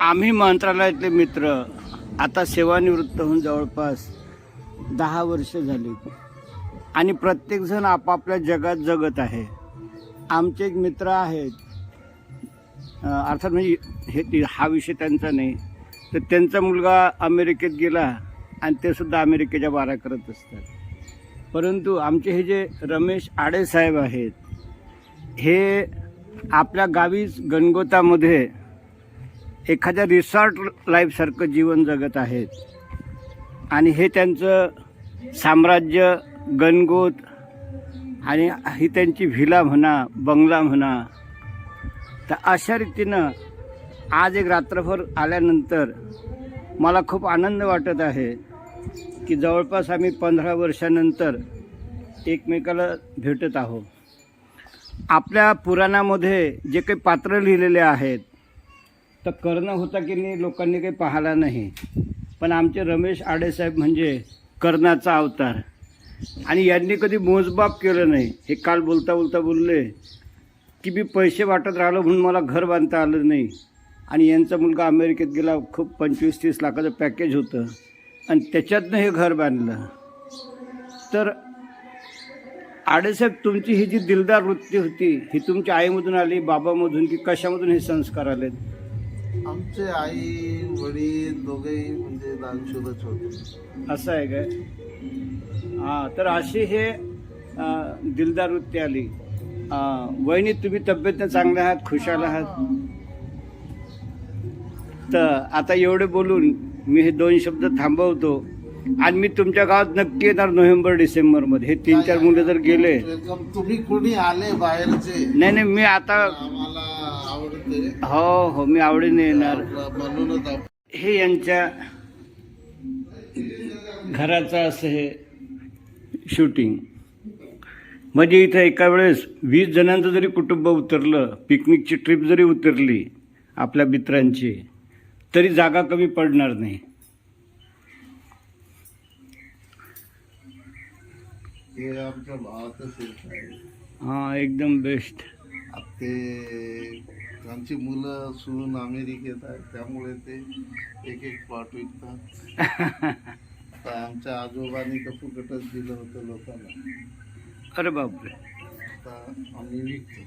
आम्ही मंत्रालयातले मित्र. आता सेवानिवृत्त होऊन जवळपास दहा वर्ष झाली. आणि प्रत्येकजण आपापल्या जगात जगत आहे. आमचे एक मित्र आहेत. अर्थात म्हणजे हे ते- हा विषय त्यांचा नाही. तर त्यांचा मुलगा अमेरिकेत गेला आणि ते सुद्धा अमेरिकेच्या बारा करत असतात. परंतु आमचे हे जे रमेश आडे साहेब आहेत हे आपल्या गावीच गणगोतामध्ये एखाद्या रिसॉर्ट लाईफसारखं जीवन जगत आहेत. आणि हे त्यांचं साम्राज्य गणगोत आणि ही त्यांची व्हिला म्हणा बंगला म्हणा तर अशा रीतीनं आज एक रात्रभर आल्यानंतर मला खूप आनंद वाटत आहे की जवळपास आम्ही पंधरा वर्षानंतर एकमेकाला भेटत आहोत. आपल्या पुराणामध्ये जे काही पात्र लिहिलेले आहेत तर कर्ण होता की नाही लोकांनी काही पाहिला नाही. पण आमचे रमेश आडेसाहेब म्हणजे कर्णाचा अवतार. आणि यांनी कधी मोजबाप केलं नाही. हे काल बोलता बोलता बोलले की मी पैसे वाटत राहिलो म्हणून मला घर बांधता आलं नाही. आणि यांचा मुलगा अमेरिकेत गेला खूप पंचवीस तीस लाखाचं पॅकेज होतं. आणि त्याच्यातनं हे घर बांधलं. तर आडेसाहेब तुमची ही जी दिलदार वृत्ती होती ही तुमच्या आईमधून आली बाबामधून की कशामधून हे संस्कार आलेत? आमचे आई वडील दोघेही म्हणजे दानशूरच होते असं आहे काय हां तर अशी हे अं, दिलदार वृत्ती आली अं, वहिनी तुम्ही तब्येतनं चांगल्या आहात खुशाल आहात तर आता एवढे बोलून मी हे दोन शब्द थांबवतो आणि मी तुमच्या गावात नक्की येणार नोव्हेंबर डिसेंबरमध्ये हे तीन चार मुलं जर गेले वेलकम तुम्ही कोणी आले बाहेरचे नाही नाही मी आता आम्हाला आवडते? हो हो मी आवडीने येणार. म्हणूनच हे यांच्या घराचं असं हे शूटिंग म्हणजे इथं एका वेळेस वीस जणांचं जरी कुटुंब उतरलं पिकनिकची ट्रिप जरी उतरली आपल्या मित्रांची तरी जागा कमी पडणार नाही. हे एकदम बेस्ट ते त्यांची मुलं सून अमेरिकेत आहेत त्यामुळे ते एक एक प्लॉट विकतात. आता आमच्या आजोबांनी तर फुकटच दिलं होतं लोकांना. अरे बापरे. आता आम्ही विकतो.